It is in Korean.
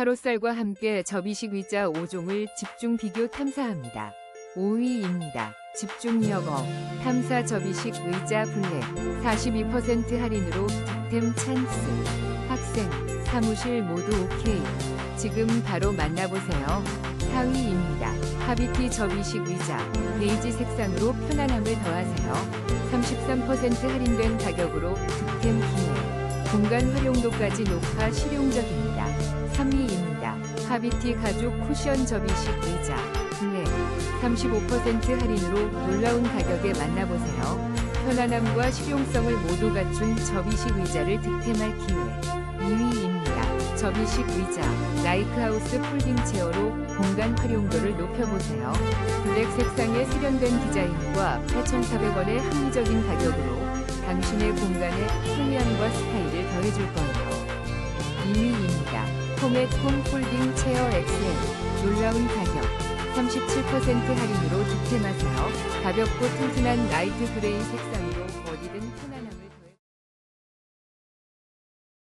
카로셀과 함께 접이식 의자 5종을 집중 비교 탐사합니다. 5위입니다. 집중 영어 탐사 접이식 의자 블랙 42% 할인으로 득템 찬스 학생 사무실 모두 오케이 지금 바로 만나보세요. 4위입니다. 하비티 접이식 의자 베이지 색상으로 편안함을 더하세요. 33% 할인된 가격으로 득템 기회 공간 활용도까지 높아 실용적입니다. 3위입니다. 하비티 가죽 쿠션 접이식 의자 블랙 35% 할인으로 놀라운 가격에 만나보세요. 편안함과 실용성을 모두 갖춘 접이식 의자를 득템할 기회. 2위입니다. 접이식 의자 라이크하우스 폴딩 체어로 공간 활용도를 높여보세요. 블랙 색상의 세련된 디자인과 8,400원의 합리적인 가격으로 당신의 공간에 편리함과 스타일을 더해줄. 2위입니다. 홈 폴딩 체어 XL 놀라운 가격 37% 할인으로 득템하세요. 가볍고 튼튼한 라이트 그레이 색상으로 어디든